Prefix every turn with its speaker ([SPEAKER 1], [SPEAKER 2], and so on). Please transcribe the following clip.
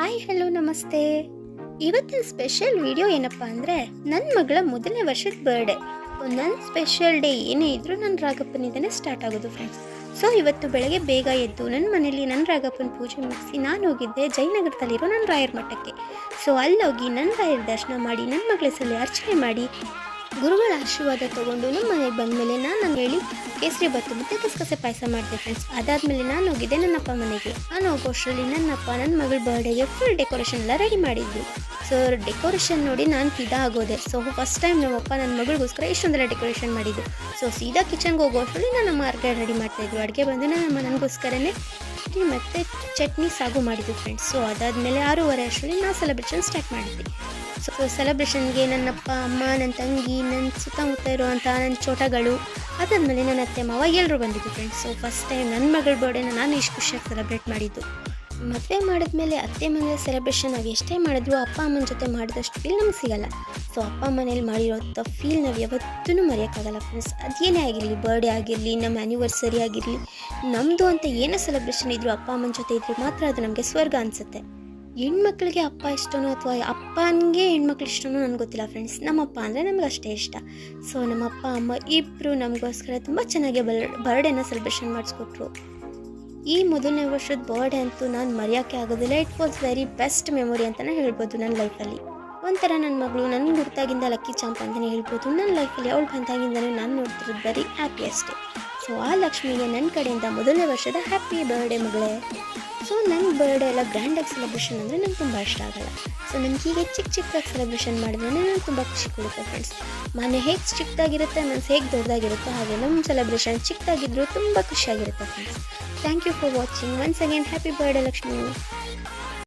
[SPEAKER 1] Hi hello ನಮಸ್ತೆ. ಇವತ್ತಿನ special video ಏನಪ್ಪ ಅಂದರೆ ನನ್ನ ಮಗಳ ಮೊದಲನೇ ವರ್ಷದ ಬರ್ಡೇ ನನ್ನ ಸ್ಪೆಷಲ್ ಡೇ ಏನೇ ಇದ್ದರೂ ನನ್ನ ರಾಗಪ್ಪನಿಂದನೇ ಸ್ಟಾರ್ಟ್ ಆಗೋದು ಫ್ರೆಂಡ್ಸ್ ಸೊ ಇವತ್ತು ಬೆಳಗ್ಗೆ ಬೇಗ ಎದ್ದು ನನ್ನ ಮನೇಲಿ ನನ್ನ ರಾಗಪ್ಪನ ಪೂಜೆ ಮುಗಿಸಿ ನಾನು ಹೋಗಿದ್ದೆ ಜಯನಗರದಲ್ಲಿರೋ ನನ್ನ ರಾಯರ ಮಠಕ್ಕೆ. ಸೊ ಅಲ್ಲೋಗಿ ನನ್ನ ರಾಯರ ದರ್ಶನ ಮಾಡಿ ನನ್ನ ಮಗಳ ಸಲ ಅರ್ಚನೆ ಮಾಡಿ ಗುರುಗಳ ಆಶೀರ್ವಾದ ತಗೊಂಡು ನಮ್ಮ ಮನೆಗೆ ಬಂದಮೇಲೆ ನಾನು ಹೇಳಿ, ಕೇಸರಿ ಬತ್ತು ಮತ್ತು ಕಸಕಸೆ ಪಾಯಸ ಮಾಡಿದೆ ಫ್ರೆಂಡ್ಸ್ ಅದಾದಮೇಲೆ ನಾನು ಹೋಗಿದ್ದೆ ನನ್ನಪ್ಪ ಮನೆಗೆ. ನಾನು ಹೋಗೋಷ್ಟರಲ್ಲಿ ನನ್ನಪ್ಪ ನನ್ನ ಮಗಳ ಬರ್ಡೇಗೆ ಫುಲ್ ಡೆಕೋರೇಷನ್ ಎಲ್ಲ ರೆಡಿ ಮಾಡಿದ್ವಿ ಸೊ ಡೆಕೋರೇಷನ್ ನೋಡಿ ನಾನು ಫಿದಾ ಆಗೋದೆ. ಸೊ ಫಸ್ಟ್ ಟೈಮ್ ನಮ್ಮಪ್ಪ ನನ್ನ ಮಗಳಿಗೋಸ್ಕರ ಇಷ್ಟೊಂದೆಲ್ಲ ಡೆಕೋರೇಷನ್ ಮಾಡಿದ್ದು. ಸೊ ಸೀದಾ ಕಿಚನ್ಗೆ ಹೋಗೋಷ್ಟರಲ್ಲಿ ನನ್ನ ಮಾರ್ಗ ರೆಡಿ ಮಾಡ್ತಾಯಿದ್ರು ಅಡುಗೆ ಬಂದು ನಮ್ಮ ನನಗೋಸ್ಕರನೇ ಮತ್ತೆ ಮತ್ತು ಚಟ್ನಿ ಸಾಗು ಮಾಡಿದ್ದು ಫ್ರೆಂಡ್ಸ್ ಸೊ ಅದಾದಮೇಲೆ ಆರೂವರೆ ಅಷ್ಟರಲ್ಲಿ ನಾನು ಸೆಲೆಬ್ರೇಷನ್ ಸ್ಟಾರ್ಟ್ ಮಾಡಿದ್ವಿ ಸೊ ಸೆಲೆಬ್ರೇಷನ್ಗೆ ನನ್ನಪ್ಪ, ಅಮ್ಮ ನನ್ನ ತಂಗಿ ನನ್ನ ಸುತ್ತಮುತ್ತ ಇರುವಂಥ ನನ್ನ ಚೋಟಗಳು ಅದಾದಮೇಲೆ ನನ್ನ ಅತ್ತೆ, ಮಾವ ಎಲ್ಲರೂ ಬಂದಿದ್ದು ಫ್ರೆಂಡ್ಸ್ ಸೊ ಫಸ್ಟ್ ಟೈಮ್ ನನ್ನ ಮಗಳ ಬರ್ಡೇನ ನಾನು ಇಷ್ಟು ಖುಷಿಯಾಗಿ ಸೆಲೆಬ್ರೇಟ್ ಮಾಡಿದ್ದು. ಮದುವೆ ಮಾಡಿದ್ಮೇಲೆ ಅತ್ತೆ ಮನೆ ಸೆಲೆಬ್ರೇಷನ್ ನಾವು ಎಷ್ಟೇ ಮಾಡಿದ್ರು ಅಪ್ಪ, ಅಮ್ಮನ ಜೊತೆ ಮಾಡಿದಷ್ಟು ಫೀಲ್ ನಮ್ಗೆ ಸಿಗಲ್ಲ. ಸೊ ಅಪ್ಪ ಮನೇಲಿ ಮಾಡಿರೋಂಥ ಫೀಲ್ ನಾವು ಯಾವತ್ತೂ ಮರೆಯೋಕ್ಕಾಗಲ್ಲ ಫ್ರೆಂಡ್ಸ್ ಅದೇನೇ ಆಗಿರಲಿ ಬರ್ಡೇ ಆಗಿರಲಿ ನಮ್ಮ ಆ್ಯನಿವರ್ಸರಿ ಆಗಿರಲಿ ನಮ್ಮದು ಅಂತ ಏನೋ ಸೆಲೆಬ್ರೇಷನ್ ಇದ್ದರೂ ಅಪ್ಪ, ಅಮ್ಮನ ಜೊತೆ ಇದ್ರೆ ಮಾತ್ರ ಅದು ನಮಗೆ ಸ್ವರ್ಗ ಅನಿಸುತ್ತೆ. ಹೆಣ್ಮಕ್ಳಿಗೆ ಅಪ್ಪ ಇಷ್ಟನೋ ಅಥವಾ ಅಪ್ಪನಿಗೆ ಹೆಣ್ಮಕ್ಳು ಇಷ್ಟನೋ ನನಗೆ ಗೊತ್ತಿಲ್ಲ ಫ್ರೆಂಡ್ಸ್ ನಮ್ಮಪ್ಪ ಅಂದರೆ ನಮ್ಗೆ ಅಷ್ಟೇ ಇಷ್ಟ. ಸೊ ನಮ್ಮ ಅಪ್ಪ ಅಮ್ಮ ಇಬ್ಬರು ನಮಗೋಸ್ಕರ ತುಂಬ ಚೆನ್ನಾಗಿ ಬರ್, ಬರ್ಡೇನ ಸೆಲೆಬ್ರೇಷನ್ ಮಾಡಿಸ್ಕೊಟ್ರು. ಈ ಮೊದಲನೇ ವರ್ಷದ ಬರ್ಡೇ ಅಂತೂ ನಾನು ಮರೆಯೋಕ್ಕೆ ಆಗೋದಿಲ್ಲ. It was very best memory ಅಂತಲೇ ಹೇಳ್ಬೋದು ನನ್ನ ಲೈಫಲ್ಲಿ ಒಂಥರ ನನ್ನ ಮಗಳು ನನ್ನ ಗುರ್ತಾಗಿಂದ ಲಕ್ಕಿ ಚಾಂಪ್ ಅಂತಲೇ ಹೇಳ್ಬೋದು. ನನ್ನ ಲೈಫಲ್ಲಿ ಅವಳು ಬಂದಾಗಿಂದಲೇ ನಾನು ನೋಡ್ತಿರೋದು ವೆರಿ ಹ್ಯಾಪಿ ಅಷ್ಟೇ ಸೊ ಆ ಲಕ್ಷ್ಮಿಗೆ ನನ್ನ ಕಡೆಯಿಂದ ಮೊದಲನೇ ವರ್ಷದ ಹ್ಯಾಪಿ ಬರ್ಡೇ ಮಗಳೇ. ಸೊ ನನ್ನ ಬರ್ಡೇ ಎಲ್ಲ ಗ್ರ್ಯಾಂಡಾಗಿ ಸೆಲೆಬ್ರೇಷನ್ ಅಂದರೆ ನಂಗೆ ತುಂಬ ಇಷ್ಟ ಆಗಲ್ಲ. ಸೊ ನನಗೆ ಹೀಗೆ ಚಿಕ್ಕ ಚಿಕ್ಕದಾಗಿ ಸೆಲೆಬ್ರೇಷನ್ ಮಾಡಿದ್ರೆ ನಾನು ತುಂಬ ಖುಷಿ ಕೊಡುತ್ತೆ ಫ್ರೆಂಡ್ಸ್ ಮನೆ ಹೇಗೆ ಚಿಕ್ಕದಾಗಿರುತ್ತೆ ಮನಸ್ಸು ಹೇಗೆ ದೊಡ್ಡದಾಗಿರುತ್ತೋ ಹಾಗೆ ನಮ್ಮ ಸೆಲೆಬ್ರೇಷನ್ ಚಿಕ್ಕದಾಗಿದ್ದರೂ ತುಂಬ ಖುಷಿಯಾಗಿರುತ್ತೆ friends thank you for watching once again happy birthday Lakshmi.